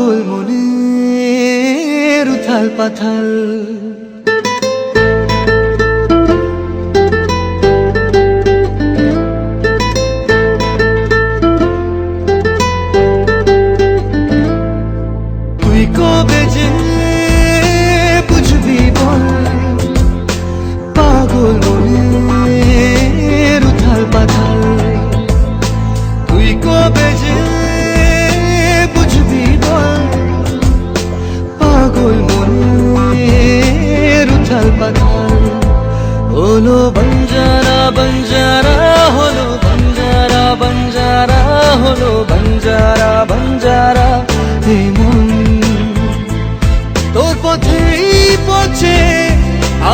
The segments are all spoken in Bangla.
পাগল মনের উথাল পাথাল বঞ্জারা হলো বঞ্জারা বঞ্জারা হলো বঞ্জারা বঞ্জারা। হে মন, তোর পথেই পথে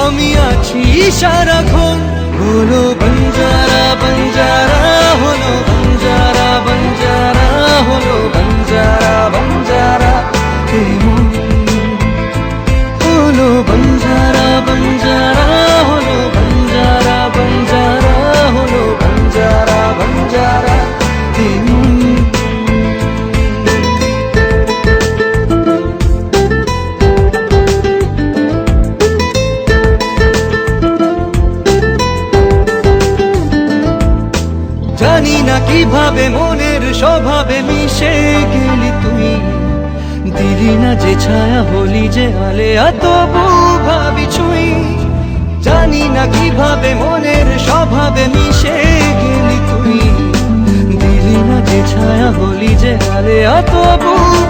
আমি আছি সারাক্ষণ। হলো বঞ্জারা বঞ্জারা হলো কীভাবে মনের স্বভাবে মিশে গেলি তুই? দিলি না যে ছায়া, হলি যে আলে এত ভাবি ছুই। জানি না কীভাবে মনের স্বভাবে মিশে গেলি তুই। দিলি না যে ছায়া, হলি যে আলে এত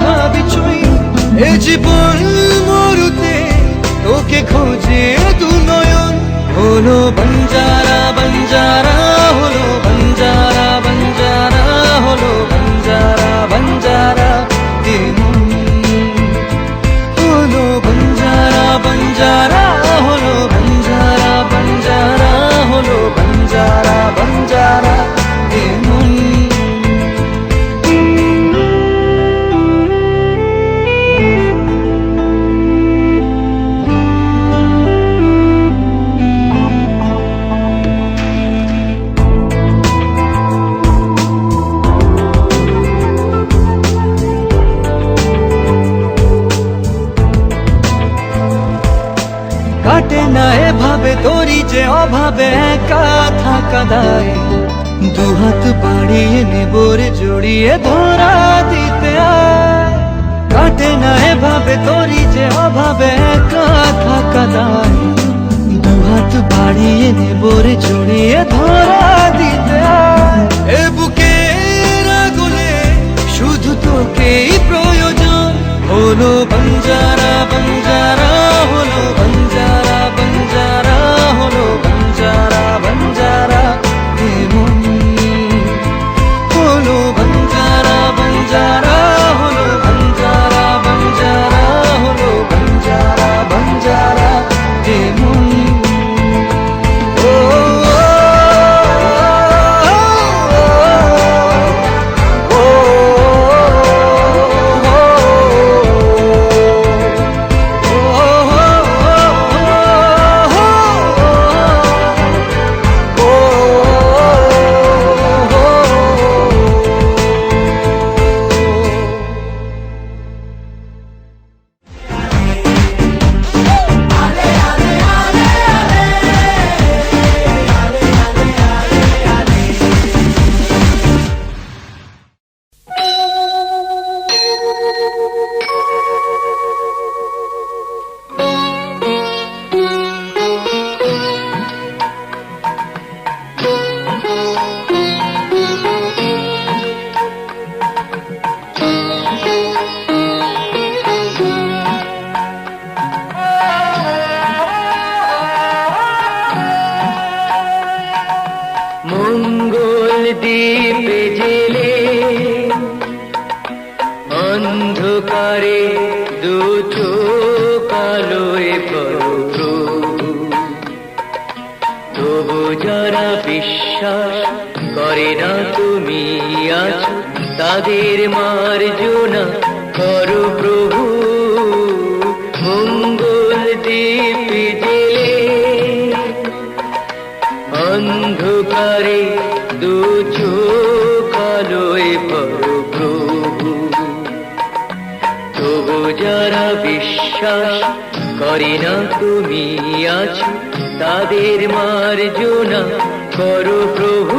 ভাবি ছুই। এ জীবন মরুতে তোকে খোঁজে দু নয়ন, হলো বঞ্জারা কাটে না এভাবে তোরি যে অভাবে একা থাকা দায়। দুহাত বাড়িয়ে নেবরে জড়িয়ে ধরা দিতে কাটে না এভাবে তোরি যে অভাবে একা থাকা দায়। দুহাত বাড়িয়ে নেবরে জড়িয়ে ধরা দিতে এ বুকে আগুনে শুধু তোকেই প্রয়োজন হলো বঞ্জারা বঞ্জারা হলো বঞ্জারা বঞ্জারা হলো বঞ্জারা বঞ্জারা হে মন হলো তাদের মার্জনা করো প্রভু। মঙ্গল দ্বীপে জেলে অন্ধকারে দু চোখ আলোয় পর প্রভু। যারা বিশ্বাস করে না তুমি আছো, তাদের মার্জনা করো প্রভু।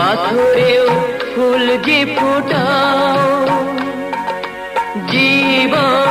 পাথরেও ফুল যে ফোটাও জীবন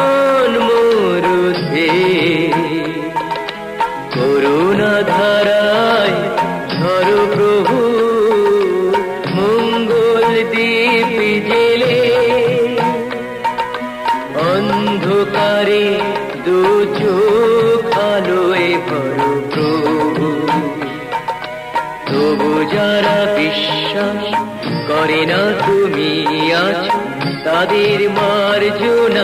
তাদের মার্জনা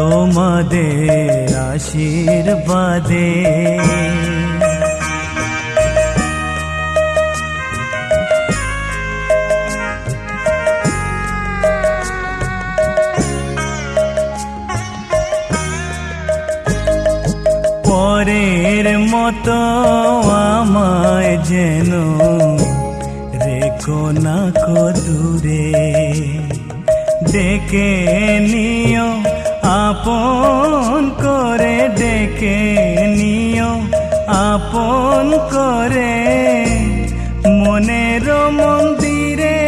তোমাদের আশীর্বাদে। পরের মতো আমায় যেন রেখো না কো দূরে। ডেকে নিও আপন করে ডেকে নিও, আপন করে মনের মন্দিরে,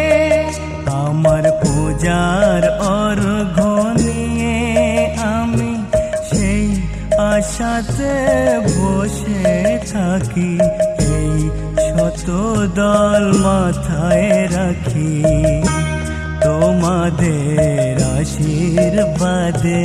আমার পূজার অর্ঘ নিয়ে আমি সেই আশাতে বসে থাকি, এই শত দল মাথায় রাখি। তোমাদের আশীর্বাদে।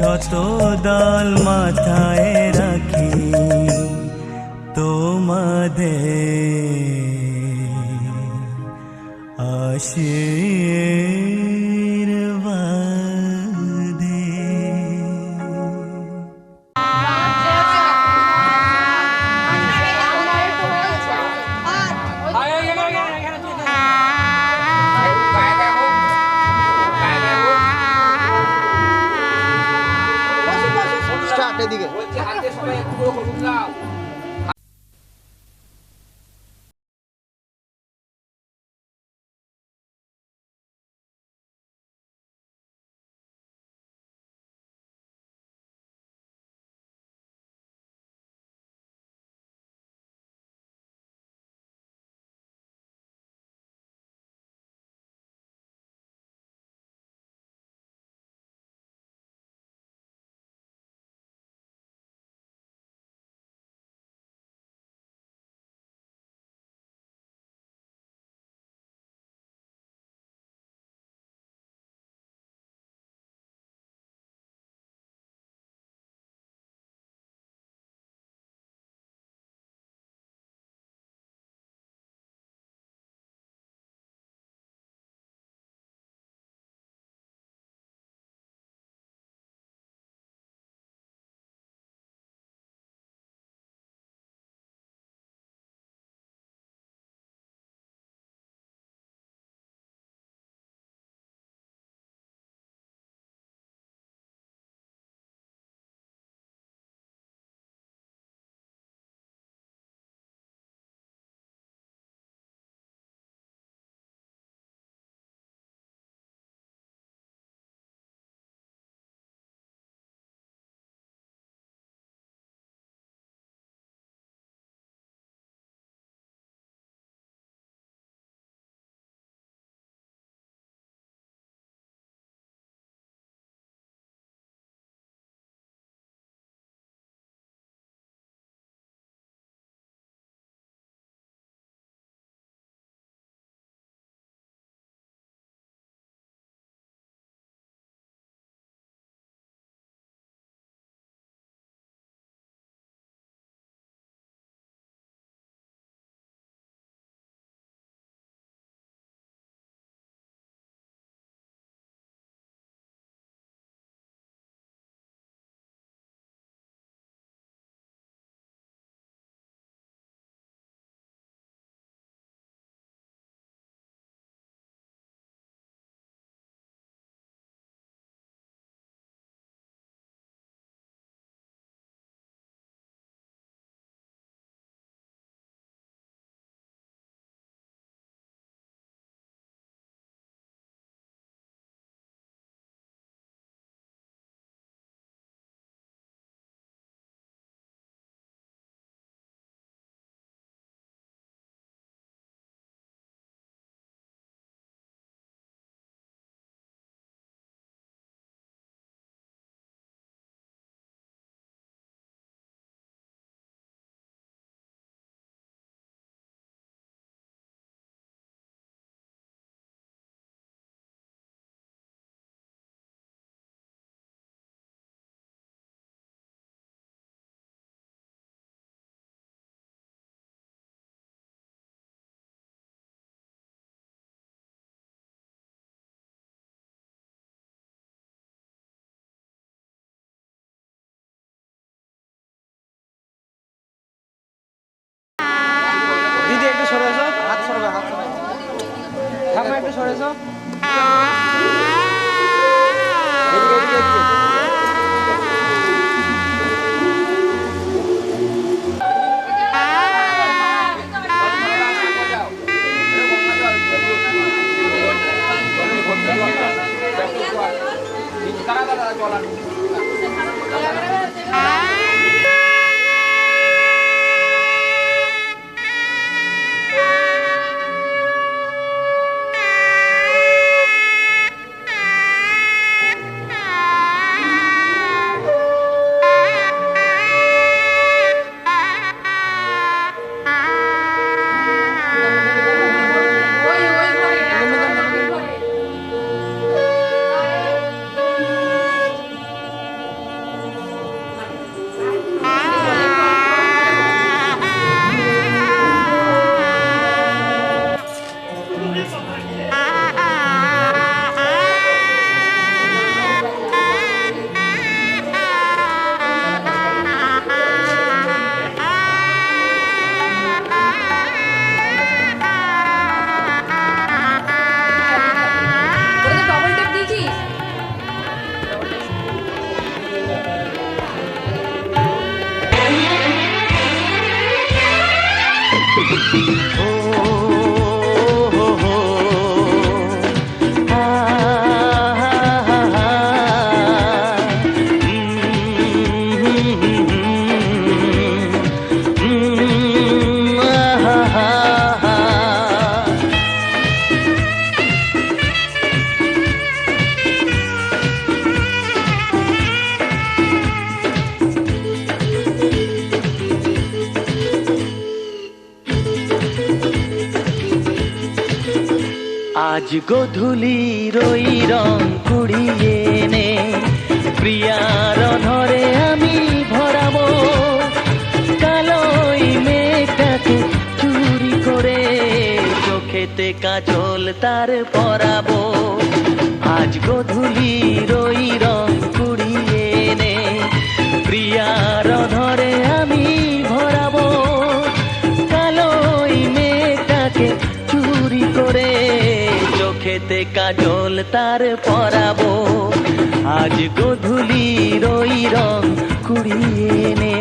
শত দল মাথায় রাখি তোমাদের। আশীর্বাদে por eso. গধূলির ওই রং কুড়িয়ে নে। প্রিয়ার ধরে আমি ভরাবো। কালোই মেঘটাকে চুরি করে চোখেতে কাজল তার পরাবো। আজ গধূলির ওই রং কুড়িয়ে নে। প্রিয়ার ধরে আমি চোখেতে কাজল তার পরাবো। আজ গধুলি রই রং কুড়িয়ে নে।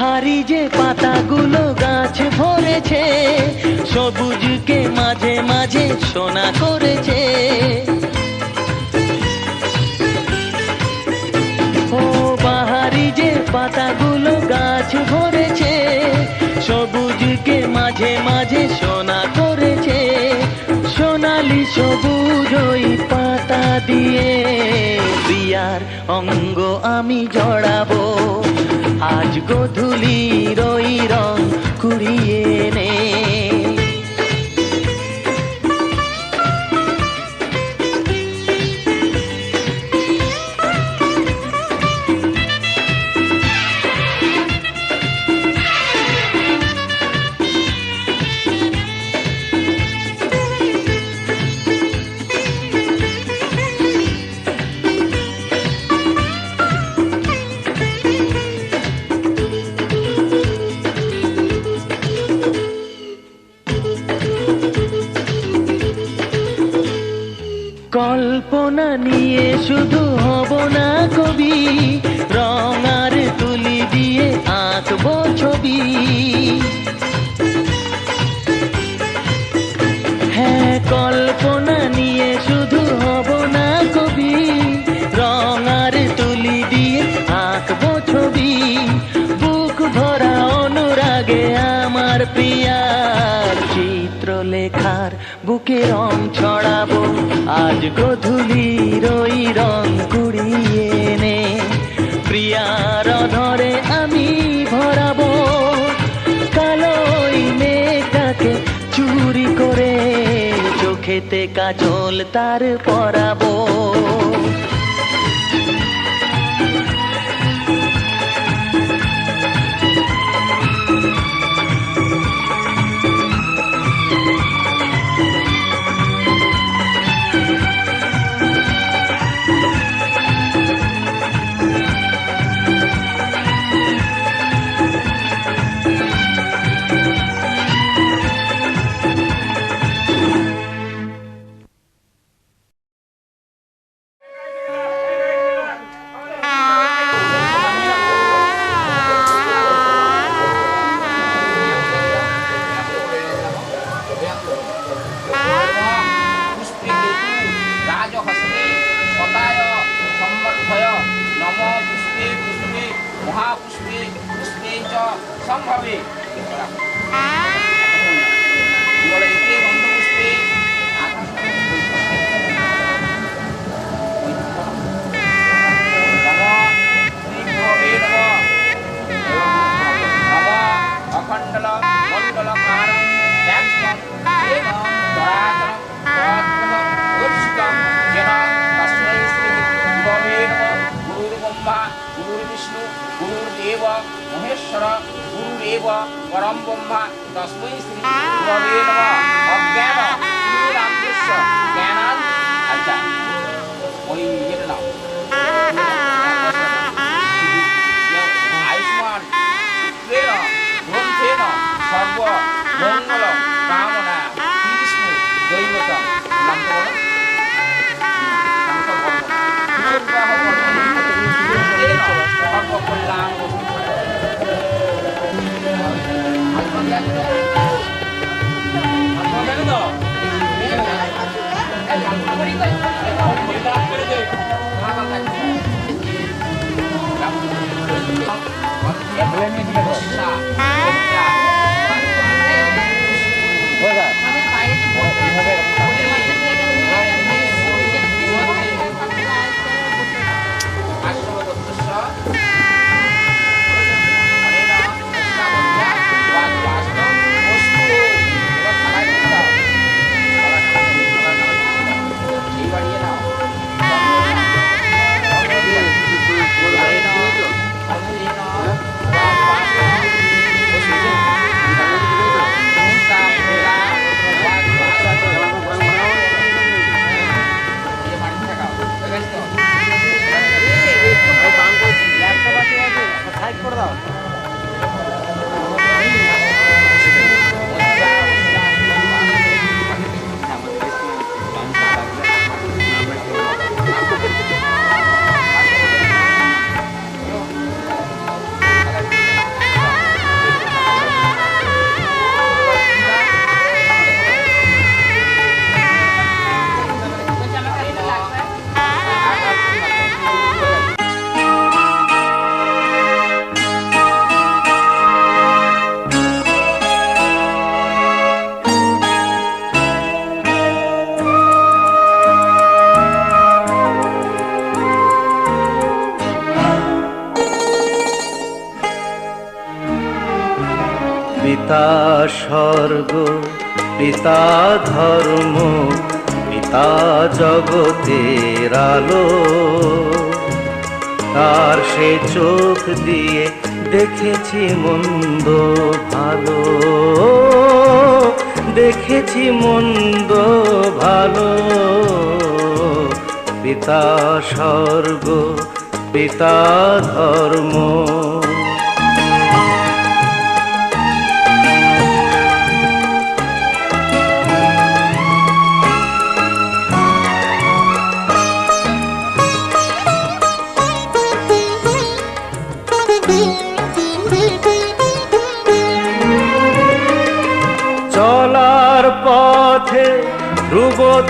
বাহারি যে পাতাগুলো গাছ ভরেছে, সবুজকে মাঝে মাঝে সোনা করেছে। ও বাহারি যে পাতাগুলো গাছ ভরেছে, সবুজকে মাঝে মাঝে সোনা করেছে। সোনালি সবুজ ওই পাতা দিয়ে প্রিয়ার অঙ্গ আমি জড়াবো। আজ গধুলি রই রং কুড়িয়ে নে। নিয়ে শুধু হব না কবি। রং আর তুলি দিয়ে আঁকবো ছবি। হ্যাঁ কল্পনা নিয়ে শুধু হব না কবি। রং আর তুলি দিয়ে আঁকবো ছবি। বুক ভরা অনুরাগে আমার প্রিয়ার চিত্র লেখার বুকে রং ছড়াবো। আজ গধূলির রং কুড়িয়ে নে প্রিয়ার ধরে আমি ভরাবো। কালোই মেঘটাকে চুরি করে চোখেতে কাজল তার পরাবো। দেখেছি মন্দ ভালো। দেখেছি মন্দ ভালো। পিতা স্বর্গ পিতা ধর্ম।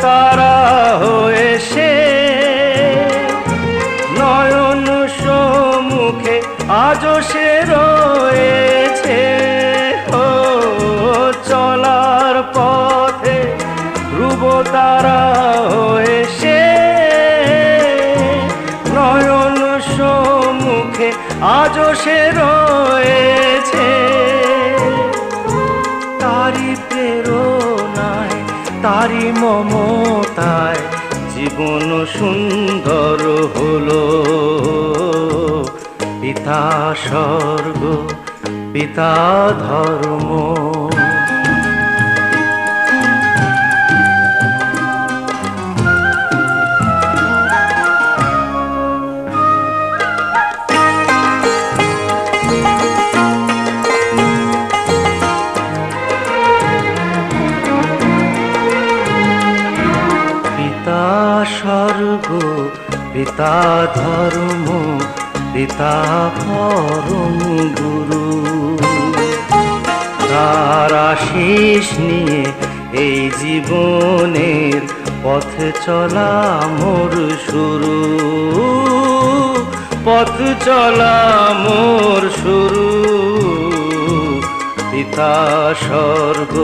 তারা হয়ে সে। নয়ন সম্মুখে আজও সে রয়েছে। ও, চলার পথে ধ্রুব তারা হয়ে সে। নয়ন সম্মুখে আজও সে রয়েছে। তারি প্রেরণায় তারি মমতায় জীবন সুন্দর হলো। পিতা স্বর্গ পিতা ধর্ম। পিতা ধর্ম, পিতা পরম গুরু। তার আশিস নিয়ে এই জীবনের পথ চলা মোর শুরু। পথ চলা মোর শুরু। পিতা স্বর্গ,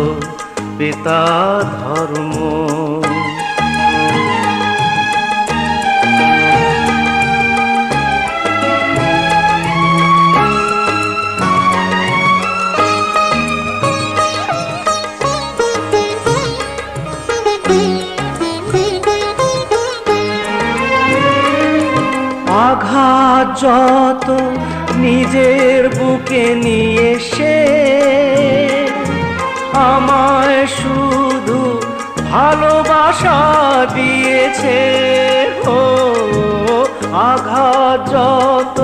পিতা ধর্ম। যত নিজের বুকে নিয়ে সে আমায় শুধু ভালোবাসা দিয়েছে। ও আঘাত যত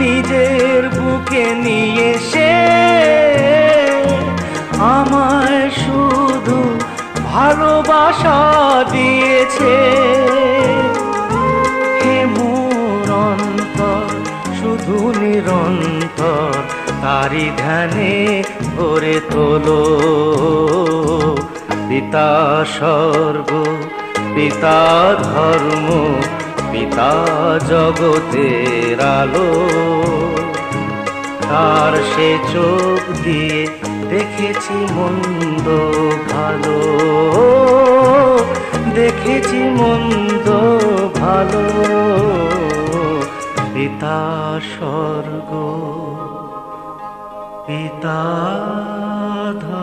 নিজের বুকে নিয়ে সে আমায় শুধু ভালোবাসা দিয়েছে। ধ্যানে ভরে তোলো। পিতা স্বর্গ, পিতা ধর্ম, পিতা জগতের আলো। তার সে চোখ দিয়ে দেখেছি মন্দ ভালো। দেখেছি মন্দ ভালো। পিতা স্বর্গ। পিতা ধর্ম